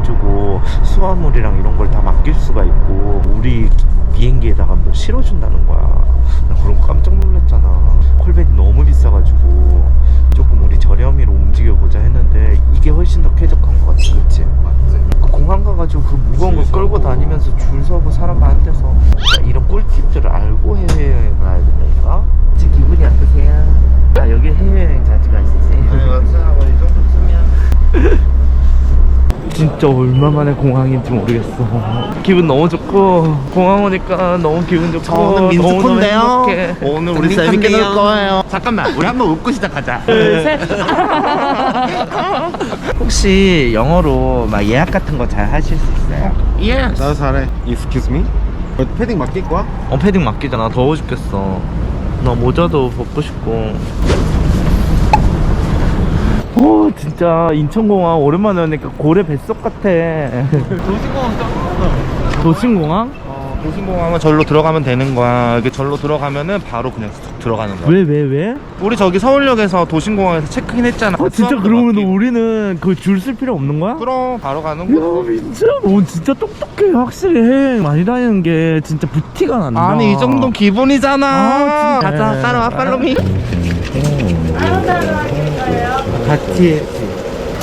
해가지고 수화물이랑 이런 걸 다 맡길 수가 있고 우리 비행기에다가 뭐 실어준다는 거야. 나 그런 거 깜짝 놀랐잖아. 콜백이 너무 비싸가지고 조금 우리 저렴이로 움직여보자 했는데 이게 훨씬 더 쾌적한 것 같아, 그치? 맞지? 그 공항 가가지고 그 무거운 거줄 끌고. 다니면서 줄 서고 사람 많은 데서 이런 꿀팁들을 알고 해외여행 가야 된다니까? 제 기분이 어떠세요? 아 여기 해외여행 자주 가시지? 네, 맞아요. 이 정도쯤이야. 진짜 얼마 만에 공항인지 모르겠어 기분 너무 좋고 공항 오니까 너무 기분 좋고 저는 민스콘데요. 오늘 우리 재밌게 놀 거예요. 잠깐만, 우리 한번 웃고 시작하자. 둘 셋 혹시 영어로 막 예약 같은 거 잘 하실 수 있어요? 예. 나 잘해. Excuse me? 어, 패딩 맡길 거야? 어 패딩 맡기잖아 더워 죽겠어 나 모자도 벗고 싶고 오 진짜 인천공항 오랜만에 오니까 고래 뱃속 같아 도시공항 짱 도심공항? 어, 도심공항은 절로 들어가면 되는 거야. 이게 절로 들어가면은 바로 그냥 쑥 들어가는 거야. 왜 왜 왜? 우리 저기 서울역에서 도심공항에서 체크인 했잖아. 아 진짜 그러면 맡기고. 우리는 그 줄 쓸 필요 없는 거야? 그럼 바로 가는 야 거. 민짜 너 진짜 똑똑해 확실히 많이 다니는 게 진짜 부티가 난다 아니 이 정도 기본이잖아. 아, 진짜. 가자, 따라와, 팔로미. 같이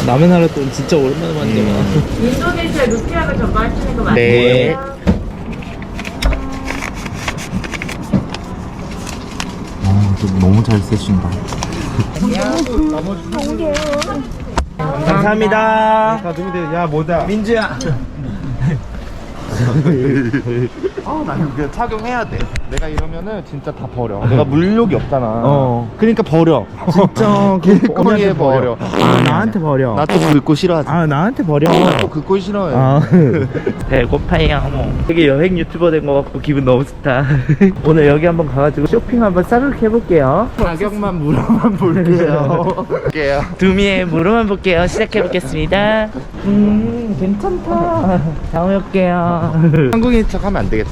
남의 나라 돈 진짜 오랜만에 만나잖아 인도네시아 루피아가 전부하시는 거 네. 맞나요? 아, 좀 너무 잘 쓰신다. 감사합니다. 자, 누구들? 야, 뭐다? 민주야. 아, 나는 이거 착용해야 돼. 내가 이러면은 진짜 다 버려. 내가 물욕이 없잖아. 어. 그러니까 버려. 진짜 길거리에 버려. 아 나한테 버려. 나또 긁고 싫어하지. 아 나한테 버려. 또 긁고 싫어해. 아 배고파요. 되게 여행 유튜버 된 것 같고 기분 너무 좋다. 오늘 여기 한번 가가지고 쇼핑 한번 싸르륵 해볼게요. 가격만 물어만 볼게요. 볼게요. 두미의 무릎만 볼게요. 시작해 보겠습니다. 음 괜찮다. 다음에 올게요. 한국인 척 하면 안 되겠다.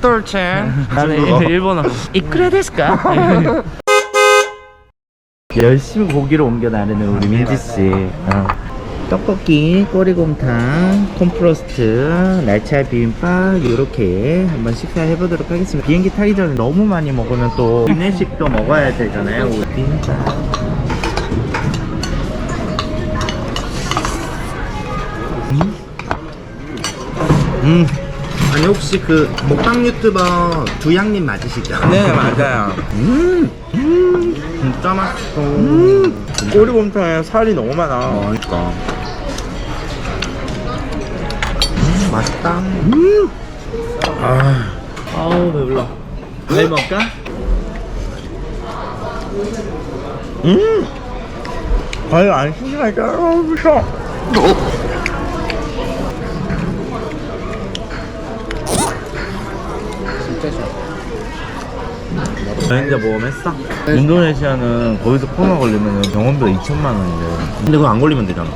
똘첸. 나는 일본어. 이크레 데스까? 열심히 고기를 옮겨 나르는 우리 민지 씨. 어. 떡볶이, 꼬리곰탕, 콤프로스트, 날치알 비빔밥 이렇게 한번 식사해 보도록 하겠습니다. 비행기 타기 전에 너무 많이 먹으면 또 기내식도 먹어야 되잖아요. 우리 비빔밥. 음. 아니 혹시 그 먹방 유튜버 두양님 맞으시죠? 네 맞아요. 음. 진짜 맛있어. 꼬리곰탕에 살이 너무 많아. 그러니까. 음, 맛있다. 아우 배불러. 잘 먹까? 음. 아유 안 신기하니까 너무 무서 여행자 모험했어? 인도네시아는 거기서 코로나 걸리면 병원비가 2천만 원이래 근데 그거 안 걸리면 되잖아.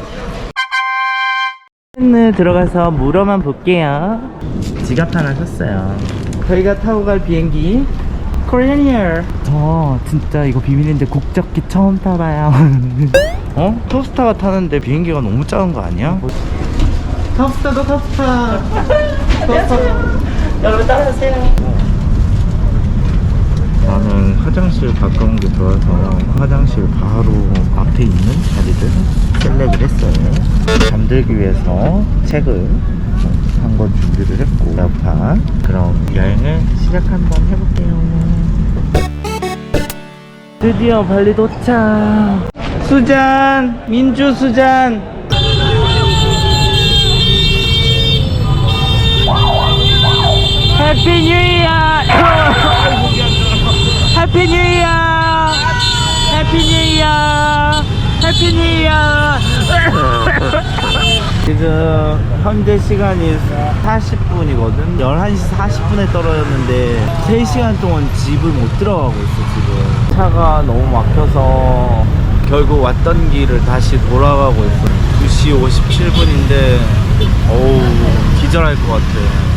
네, 들어가서 물어만 볼게요. 지갑 하나 샀어요. 저희가 타고 갈 비행기 코리안이어 저 진짜 이거 비밀인데 국적기 처음 타봐요. 어? 톱스타가 타는데 비행기가 너무 작은 거 아니야? 톱스타도 톱스타. 여러분 따라오세요 나는 화장실 가까운 게 좋아서 화장실 바로 앞에 있는 자리를 셀렉을 했어요. 잠들기 위해서 책을 한 권 준비를 했고 자 그럼 여행을 시작 한번 해볼게요. 드디어 발리 도착. 수잔, 민주 수잔. 해피 뉴 이어! 해피 뉴 이어! 해피 뉴 이어! 해피 뉴 이어! 지금 현재 시간이 40분이거든? 11시 40분에 떨어졌는데 3시간 동안 집을 못 들어가고 있어 지금 차가 너무 막혀서 결국 왔던 길을 다시 돌아가고 있어 2시 57분인데 어우 기절할 것 같아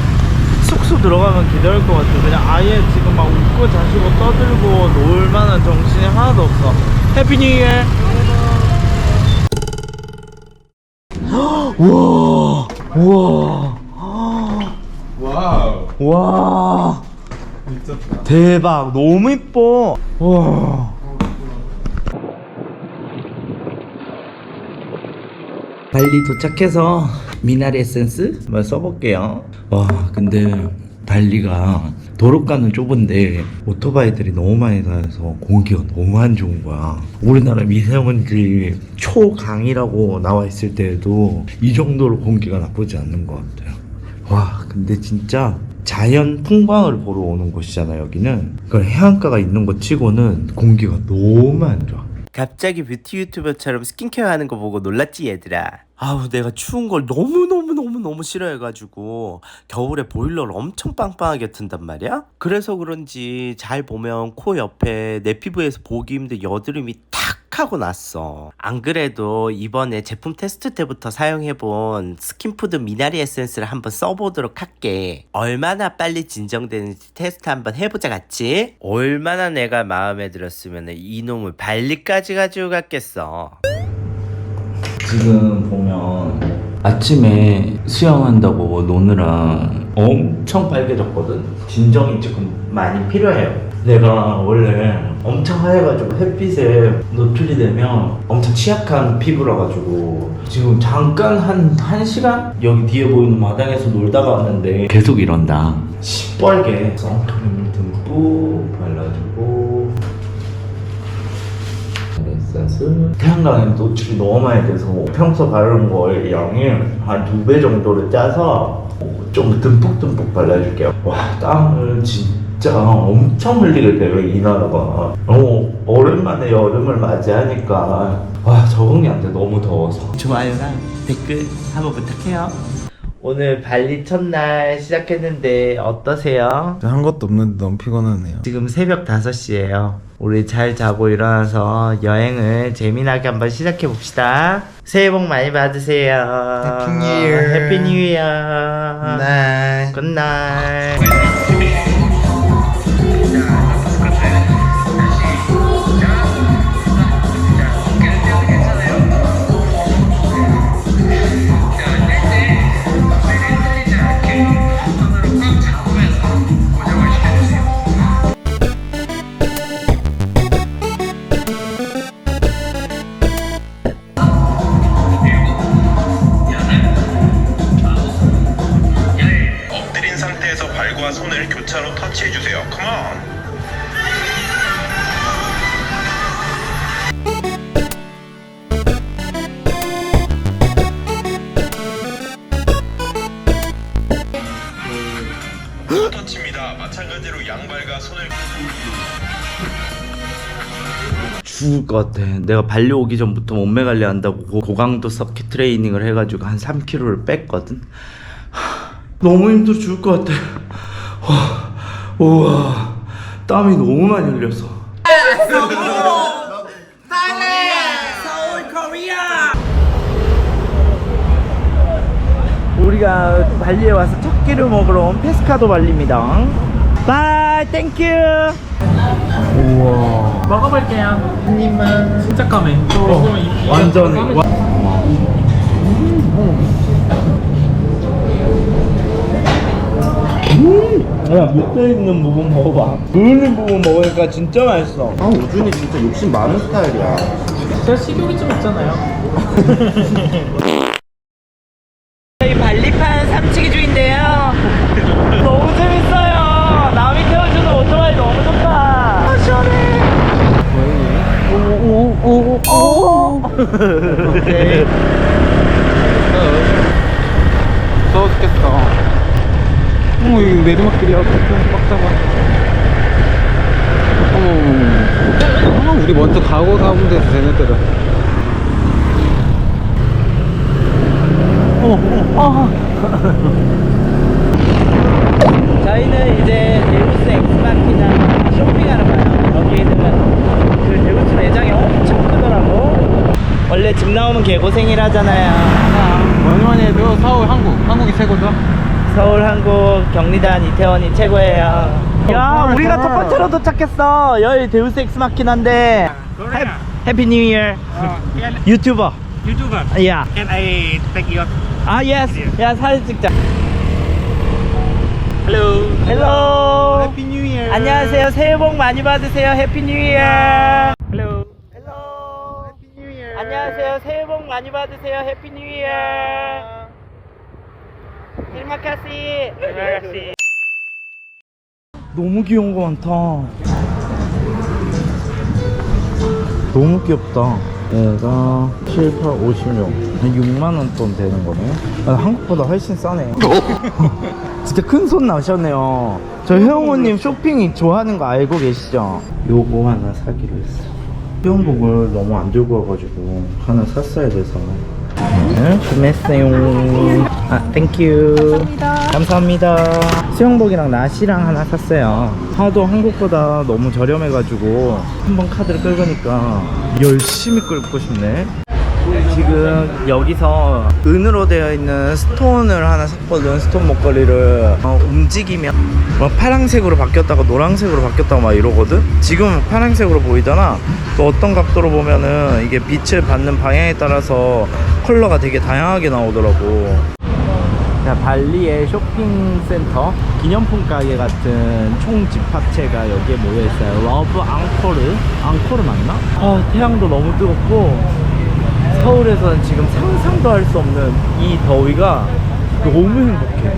들어가면 기다릴 것 같아. 그냥 아예 지금 막 웃고 자시고 떠들고 놀 만한 정신이 하나도 없어. 해피 뉴 이어! 우와! 우와! 와우. 와! 미쳤다. 대박! 너무 이뻐! 와! 발리 도착해서 미나리 에센스 한번 써볼게요. 와, 근데 발리가 도로가는 좁은데 오토바이들이 너무 많이 다녀서 공기가 너무 안 좋은 거야. 우리나라 미세먼지 초강이라고 나와 있을 때에도 이 정도로 공기가 나쁘지 않는 것 같아요. 와, 근데 진짜 자연 풍광을 보러 오는 곳이잖아, 여기는. 그 해안가가 있는 것 치고는 공기가 너무 안 좋아. 갑자기 뷰티 유튜버처럼 스킨케어 하는 거 보고 놀랐지 얘들아. 아우 내가 추운 걸 너무너무너무너무 싫어해가지고 겨울에 보일러를 엄청 빵빵하게 튼단 말이야? 그래서 그런지 잘 보면 코 옆에 내 피부에서 보기 힘든 여드름이 탁 하고 났어 안 그래도 이번에 제품 테스트 때부터 사용해본 스킨푸드 미나리 에센스를 한번 써보도록 할게 얼마나 빨리 진정되는지 테스트 한번 해보자 같이 얼마나 내가 마음에 들었으면 이놈을 발리까지 가지고 갔겠어 지금 보면 아침에 수영한다고 노느라 엄청 빨개졌거든. 진정이 조금 많이 필요해요. 내가 원래 엄청 하얘가지고 햇빛에 노출이 되면 엄청 취약한 피부라 가지고 지금 잠깐 한, 한 시간? 여기 뒤에 보이는 마당에서 놀다가 왔는데 계속 이런다. 시뻘게 선크림 듬뿍 발라주고 에센스 태양광에 노출이 너무 많이 돼서 평소 바르는 거의 양이 한 두 배 정도로 짜서 좀 듬뿍듬뿍 발라줄게요 와 땀을 진짜 엄청 흘리게 돼요 이 나라가 너무 오랜만에 여름을 맞이하니까 와 적응이 안 돼 너무 더워서 좋아요랑 댓글 한번 부탁해요 오늘 발리 첫날 시작했는데 어떠세요? 한 것도 없는데 너무 피곤하네요. 지금 새벽 5시예요. 우리 잘 자고 일어나서 여행을 재미나게 한번 시작해 봅시다. 새해 복 많이 받으세요. Happy New Year. 해피 뉴 이어. 네. 굿나잇. 엎드린 내가 발리 오기 전부터 몸매 관리한다고 고- 고강도 서킷 트레이닝을 해가지고 한 3kg를 뺐거든. 하, 너무 힘들어 죽을 것 같아. 와, 우와, 땀이 너무 많이 흘렸어. 우리가 발리에 와서 첫 끼를 먹으러 온 페스카도 발리입니다. 바이, 땡큐. 우와. 먹어볼게요. 한 입만. 진짜 까매. 어, 완전 와. 음, 야 밑에 있는 부분 먹어봐. 그을린 부분 먹으니까 진짜 맛있어. 아 우준이 진짜 욕심 많은 스타일이야. 제가 식욕이 좀 있잖아요. 어머 여기 내리막길이야 빡잡아. 어머 어머 우리 먼저 가고 가면 돼서 쟤네들은. 어머 어머 저희는 이제 데우스 엑스마키나 쇼핑하러 가요. 여기 있는 그 데우스 매장이 엄청 크더라고. 원래 집 나오면 개고생이라잖아요. 뭐니 뭐니 해도 서울 한국. 한국이 최고죠. 서울, 한국, 경리단, 이태원이 최고예요. 야, 우리가 첫 번째로 도착했어. 여기 데우스 엑스 마키나인데. 해피 뉴 이어. 유튜버. YouTuber. 야. Can I take your 아, 예스. 야, 사진 찍자. hello? 헬로. 해피 뉴 이어 안녕하세요. 새해 복 많이 받으세요. 해피 뉴 이어. Hello. 헬로. 해피 뉴 이어. 안녕하세요. 새해 복 많이 받으세요. 해피 뉴 이어. 힐마카시. 너무 귀여운 거 많다. 너무 귀엽다. 얘가 7, 8, 56. 한 6만원 돈 되는 거네. 아, 한국보다 훨씬 싸네. 진짜 큰 손 나셨네요. 저 혜영호님 쇼핑이 좋아하는 거 알고 계시죠? 요거 하나 사기로 했어. 수영복을 너무 안 들고 와가지고 하나 샀어야 돼서. 네, 구매했어요. 아, 땡큐. 감사합니다. 감사합니다. 수영복이랑 나시랑 하나 샀어요. 하도 한국보다 너무 저렴해가지고 한번 카드를 끌고니까 열심히 끌고 싶네. 지금 여기서 은으로 되어 있는 스톤을 하나 샀거든 스톤 목걸이를 어, 움직이면 막 파란색으로 바뀌었다가 노란색으로 바뀌었다가 막 이러거든? 지금 파란색으로 보이잖아? 또 어떤 각도로 보면은 이게 빛을 받는 방향에 따라서 컬러가 되게 다양하게 나오더라고. 자, 발리의 쇼핑센터. 기념품 가게 같은 총 집합체가 여기에 모여 있어요. 러브 앙코르? 앙코르 맞나? 아 태양도 너무 뜨겁고 서울에서는 지금 상상도 할 수 없는 이 더위가 너무 행복해.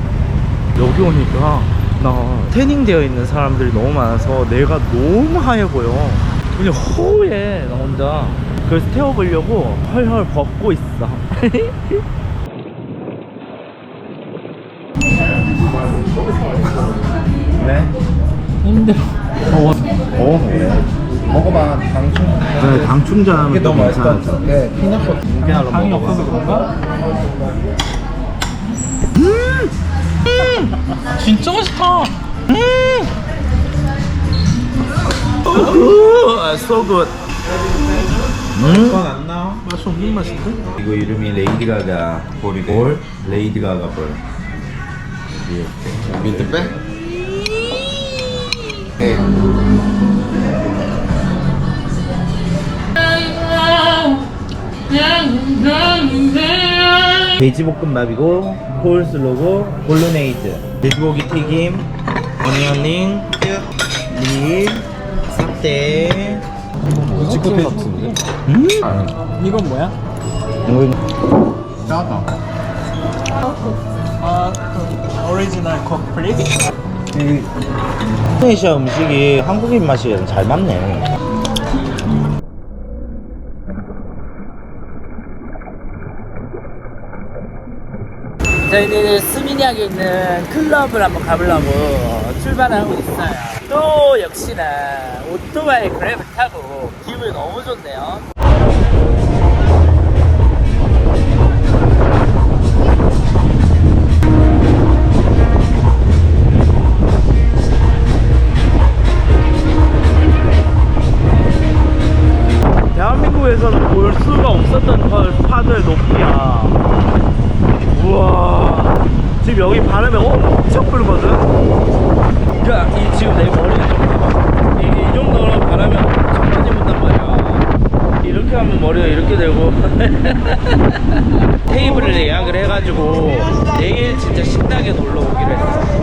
여기 오니까 나 태닝 되어 있는 사람들이 너무 많아서 내가 너무 하얘 보여. 그냥 허해 나 혼자. 그래서 태워보려고 헐헐 벗고 있어. 네? 힘들어. 어 그래 먹어봐 당충. 네, 당 충전하면 이게 너무 맛있다. 네 피넛버터. 그냥 당이 없어서 그런가? 진짜 맛있다. so good. 안 나와 맛이 없는 맛인데? 이거 이름이 레이디 가가 볼 레이디 가가 볼. 민트 빼? 돼지볶음밥이고 콜슬로고 볼로네이즈 돼지고기 튀김 어니언링 립 삭대 치코테 같은데 이건 뭐야? 짜다 아, 그 오리지널 콕 플리즈? 인도네시아 음식이 한국인 맛이 잘 맞네 저희는 스미냑에 있는 클럽을 한번 가보려고 출발을 하고 있어요. 또 역시나 오토바이 그랩을 타고 기분이 너무 좋네요. 대한민국에서는 볼 수가 없었던 파- 파도의 높이야. 우와. 지금 여기 바람이 엄청 불거든? 야, 이 지금 내 머리가 좀 봐봐. 이, 이 정도로 바람이 엄청 많이 분단 말이야. 이렇게 하면 머리가 이렇게 되고. 테이블을 예약을 해가지고 내일 진짜 신나게 놀러 오기로 했어.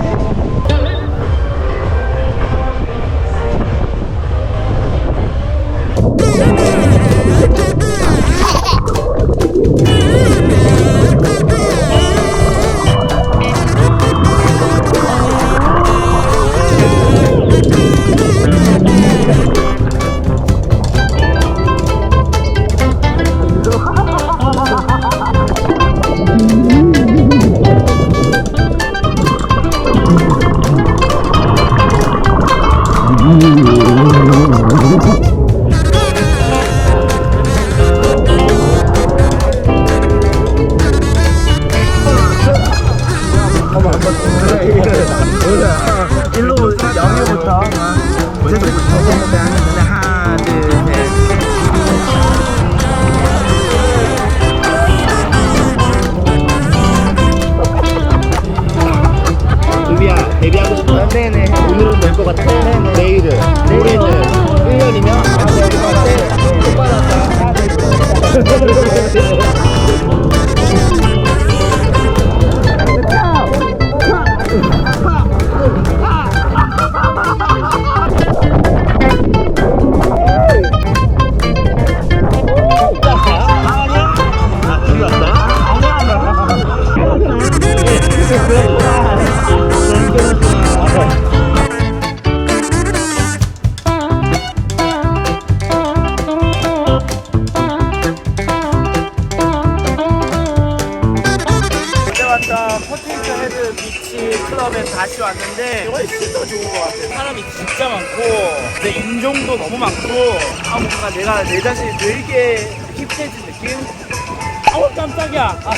진짜 많고 내 인종도 너무 많고 아 뭔가 내가 내 자신이 되게 힙해진 느낌? 어우 깜짝이야. 아,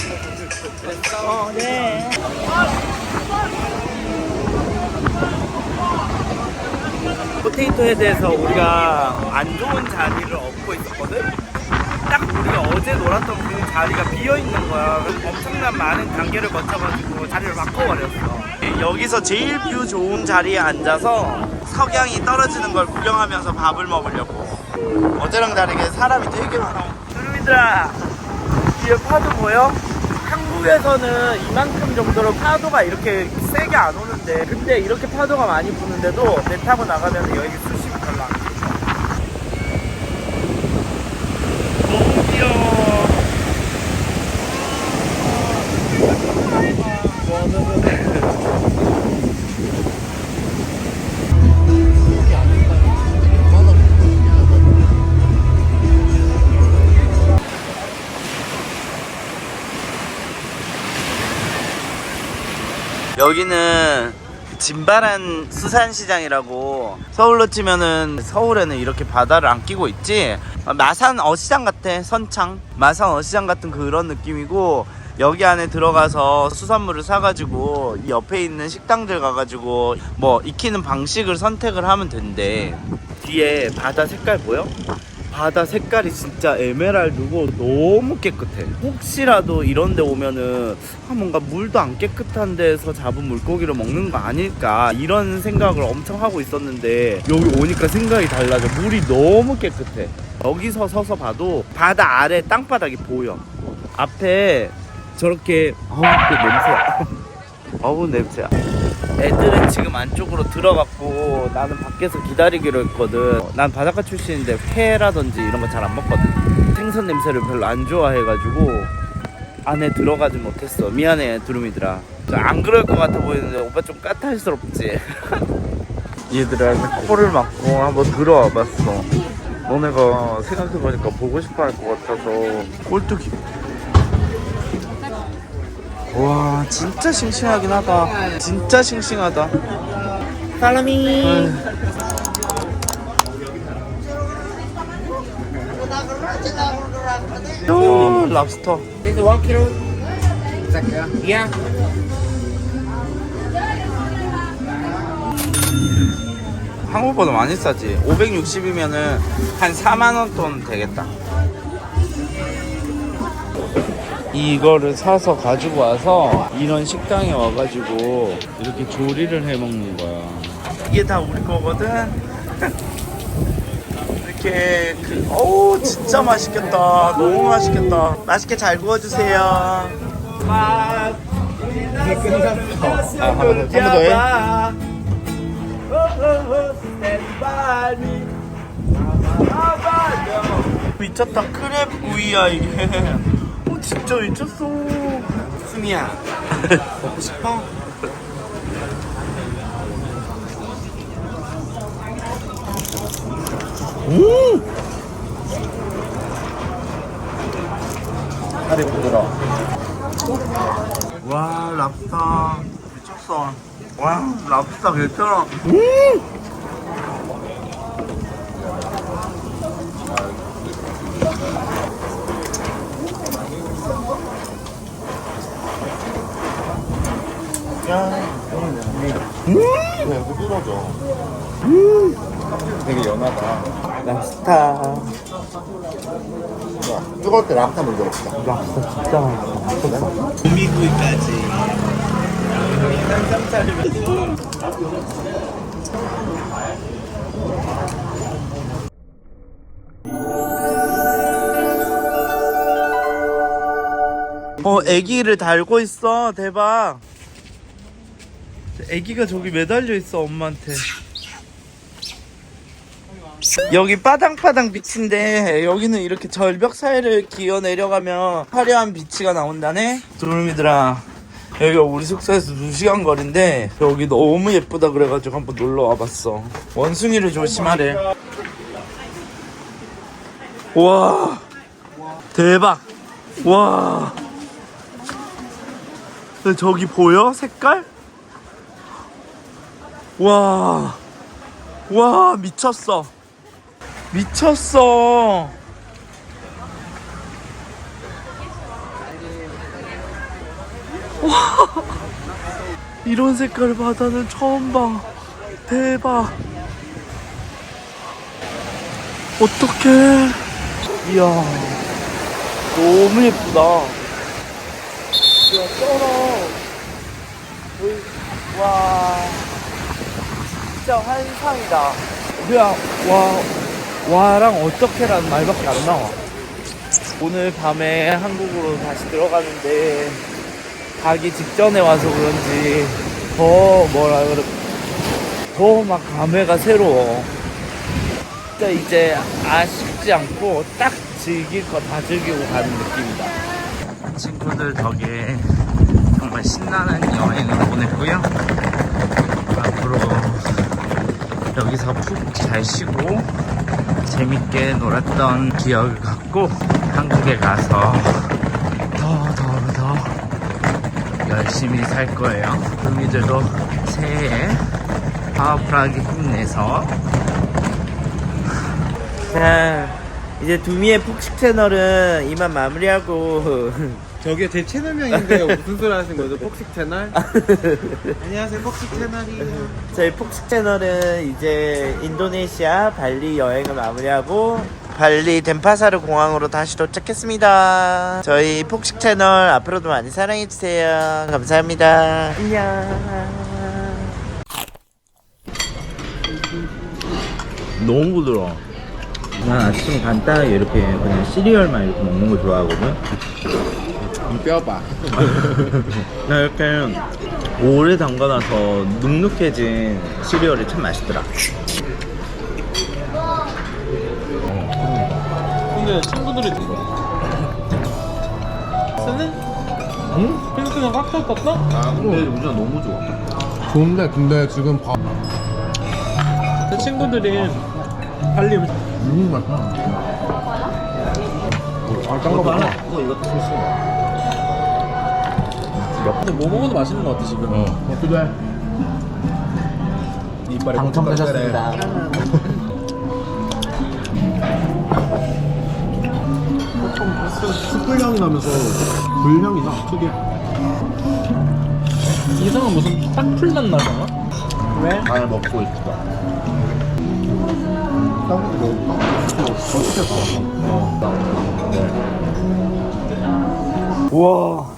어, 네. 포테이토 헤드에서 우리가 안 좋은 자리를 얻고 있었거든? 딱 우리가 어제 놀았던 그 자리가 비어 있는 거야. 그래서 엄청난 많은 단계를 거쳐가지고 자리를 바꿔버렸어. 여기서 제일 뷰 좋은 자리에 앉아서 석양이 떨어지는 걸 구경하면서 밥을 먹으려고. 어제랑 다르게 사람이 되게 많아. 두루미들아, 뒤에 파도 보여? 한국에서는 이만큼 정도로 파도가 이렇게 세게 안 오는데 근데 이렇게 파도가 많이 부는데도 배 타고 나가면 여기 수심이 별로 안 깊어. 너무 귀여워. 여기는 진바란 수산시장이라고 서울로 치면은 서울에는 이렇게 바다를 안 끼고 있지? 마산 어시장 같아 선창. 마산 어시장 같은 그런 느낌이고 여기 안에 들어가서 수산물을 사가지고 이 옆에 있는 식당들 가가지고 뭐 익히는 방식을 선택을 하면 된대 뒤에 바다 색깔 보여? 바다 색깔이 진짜 에메랄드고 너무 깨끗해. 혹시라도 이런 데 오면은 아, 뭔가 물도 안 깨끗한 데서 잡은 물고기를 먹는 거 아닐까 이런 생각을 엄청 하고 있었는데 여기 오니까 생각이 달라져. 물이 너무 깨끗해. 여기서 서서 봐도 바다 아래 땅바닥이 보여. 앞에 저렇게 어우 그 냄새. 어우 냄새야. 애들은 지금 안쪽으로 들어갔고 나는 밖에서 기다리기로 했거든. 난 바닷가 출신인데 회라든지 이런 거 잘 안 먹거든. 생선 냄새를 별로 안 좋아해가지고 안에 들어가지 못했어. 미안해 두루미들아. 안 그럴 것 같아 보이는데 오빠 좀 까탈스럽지. 얘들아 코를 막고 한번 들어와 봤어. 너네가 생각해보니까 보고 싶어 할 것 같아서 꼴뚜기 와 진짜 싱싱하긴 하다. 진짜 싱싱하다. 살라미. 오 랍스터. This one kilo. Yeah. 한국보다 많이 싸지. 560이면은 한 4만원 돈 되겠다 이거를 사서 가지고 와서 이런 식당에 와가지고 이렇게 조리를 해 먹는 거야. 이게 다 우리 거거든. 이렇게 그, 어우 진짜 맛있겠다. 너무 맛있겠다. 맛있게 잘 구워주세요. 아, 한번 더 해? 미쳤다. 크랩 구이야 이게. 어, 진짜 미쳤어 수미야. 먹고 싶어? 음! 살이 부드러워. 와 랍스타 미쳤어 와 랍스타 괜찮아 음! 그냥 부드러져. 되게 연하다. 랍스타 야, 뜨거울 때 랍스타 먼저 먹자. 랍스타 진짜 맛있어 어 애기를 달고 있어 대박 애기가 저기 매달려 있어 엄마한테. 여기 빠당빠당 빛인데 여기는 이렇게 절벽 사이를 기어 내려가면 화려한 빛이가 나온다네? 두루미들아 여기가 우리 숙소에서 2시간 거리인데 여기 너무 예쁘다 그래가지고 한번 놀러 와봤어. 원숭이를 조심하래. 와 대박. 와. 저기 보여? 색깔? 와, 와, 미쳤어. 미쳤어. 와, 이런 색깔 바다는 처음 봐. 대박. 어떡해. 이야, 너무 예쁘다. 야, 쩔어. 와. 진짜 환상이다. 그냥 와 와랑 어떻게라는 말밖에 안 나와. 오늘 밤에 한국으로 다시 들어가는데 가기 직전에 와서 그런지 더 뭐라 그래 더막 감회가 새로워. 진짜 이제 아쉽지 않고 딱 즐길 거 다 즐기고 가는 느낌이다. 친구들 덕에 정말 신나는 여행을 보냈고요. 앞으로 여기서 푹 잘 쉬고 재밌게 놀았던 기억을 갖고 한국에 가서 더 더 더 열심히 살 거예요. 루미들도 새해에 파워풀하게 힘내서 자 이제 두미의 폭식 채널은 이만 마무리하고 저게 제 채널명인데요. 무슨 소리 하시는 거죠? 폭식 채널? 안녕하세요, 폭식 채널이에요. 저희 폭식 채널은 이제 인도네시아 발리 여행을 마무리하고 발리 덴파사르 공항으로 다시 도착했습니다. 저희 폭식 채널 앞으로도 많이 사랑해주세요. 감사합니다. 안녕. 너무 부드러워. 난 아침 간단하게 이렇게 그냥 시리얼만 이렇게 먹는 거 좋아하거든. 뼈봐. 나 이렇게 오래 담가놔서 눅눅해진 시리얼이 참 맛있더라. 근데 친구들이 쓰는? 응? 핑크는 깍둑 같다? 아, 근데 우진아 너무 좋아. 좋은데 근데 지금 밥 제 친구들이 발리 음식 맛있어. 아, 딴거 많아. 이거 이거 근데 뭐 먹어도 맛있는 것 같아 지금 어떻게 해? 이빨에 당첨되셨습니다. 숯불 향이 나면서 불향이 나 특이해. 이상한 무슨 딱 풀맛 나잖아? 왜? 잘 먹고 있어. 떡국이 너무 우와.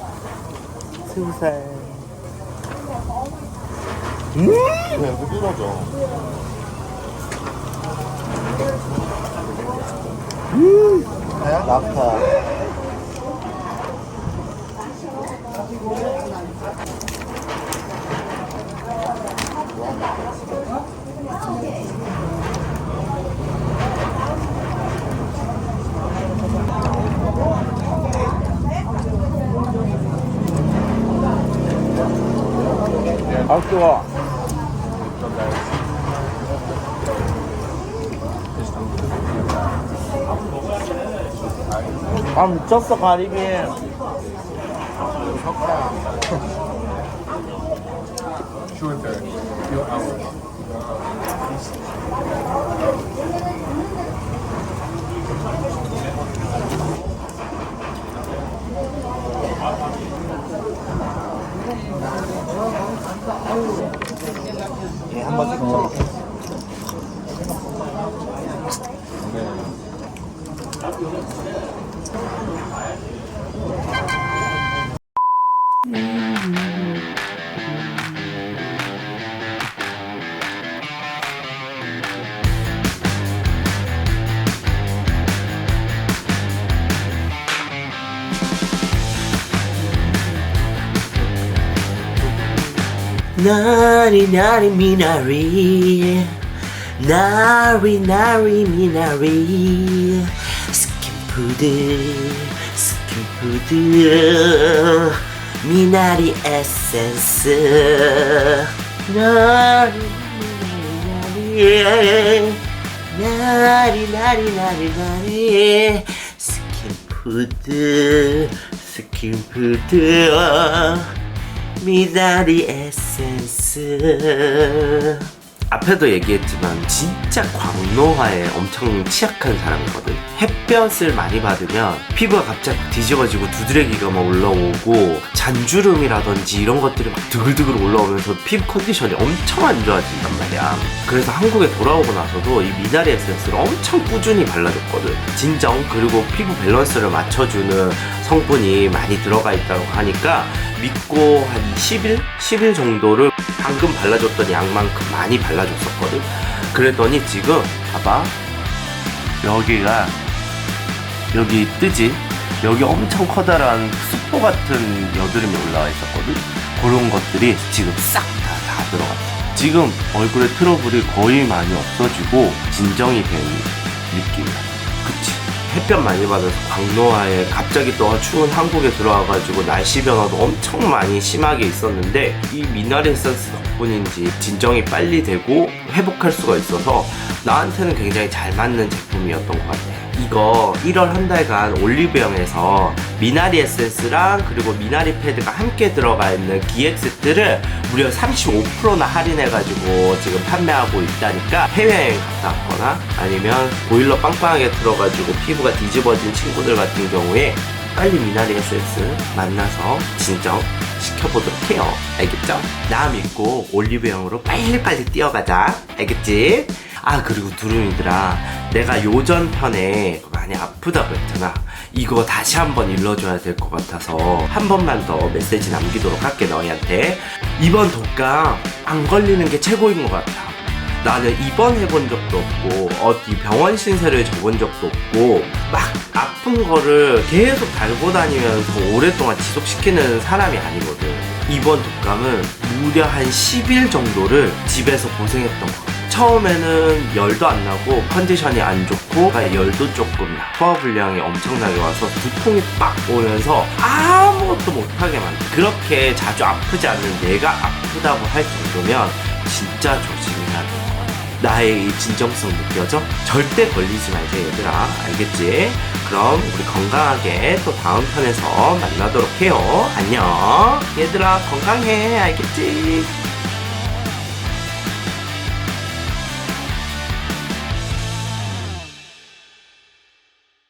새우살. 그냥 부드러져. 낙타. 아, 좋아. 아, 미쳤어, 가리비. 예, 한번 더. 나 리 나리 미나리 나리 나리 미나리 스킨푸드 스킨푸드 미 미나리 에센스. 앞에도 얘기했지만 진짜 광노화에 엄청 취약한 사람이거든. 햇볕을 많이 받으면 피부가 갑자기 뒤집어지고 두드레기가 막 올라오고 잔주름이라든지 이런 것들이 막 드글드글 올라오면서 피부 컨디션이 엄청 안 좋아진단 말이야. 그래서 한국에 돌아오고 나서도 이 미나리 에센스를 엄청 꾸준히 발라줬거든. 진정 그리고 피부 밸런스를 맞춰주는 성분이 많이 들어가 있다고 하니까 믿고 한 10일? 10일 정도를 방금 발라줬던 양만큼 많이 발라줬었거든. 그랬더니 지금 봐봐. 여기가 여기 뜨지? 여기 엄청 커다란 숯포 같은 여드름이 올라와 있었거든. 그런 것들이 지금 싹 다 다 들어갔어. 지금 얼굴에 트러블이 거의 많이 없어지고 진정이 된 느낌이야. 그치? 햇볕 많이 받아서 광노화에 갑자기 또 추운 한국에 들어와가지고 날씨 변화도 엄청 많이 심하게 있었는데 이 미나리 에센스 덕분인지 진정이 빨리 되고 회복할 수가 있어서 나한테는 굉장히 잘 맞는 제품이었던 것 같아. 이거 1월 한 달간 올리브영에서 미나리 에센스랑 그리고 미나리 패드가 함께 들어가 있는 기획 세트를 무려 35%나 할인해가지고 지금 판매하고 있다니까 해외여행 갔다 왔거나 아니면 보일러 빵빵하게 틀어가지고 피부가 뒤집어진 친구들 같은 경우에 빨리 미나리 에센스 만나서 진정 시켜보도록 해요. 알겠죠? 나 믿고 올리브영으로 빨리빨리 뛰어가자. 알겠지? 아 그리고 두루미들아 내가 요전 편에 많이 아프다고 했잖아. 이거 다시 한번 일러줘야 될 것 같아서 한 번만 더 메시지 남기도록 할게 너희한테. 이번 독감 안 걸리는 게 최고인 것 같아. 나는 입원해본 적도 없고 어디 병원 신세를 져본 적도 없고 막 아픈 거를 계속 달고 다니면서 오랫동안 지속시키는 사람이 아니거든. 이번 독감은 무려 한 10일 정도를 집에서 고생했던 것 같아 처음에는 열도 안 나고 컨디션이 안 좋고 열도 조금 나 소화불량이 엄청나게 와서 두통이 빡 오면서 아무것도 못하게 만들 그렇게 자주 아프지 않는 내가 아프다고 할 정도면 진짜 조심해야 돼 나의 이 진정성 느껴져? 절대 걸리지 말자 얘들아 알겠지? 그럼 우리 건강하게 또 다음 편에서 만나도록 해요 안녕 얘들아 건강해 알겠지?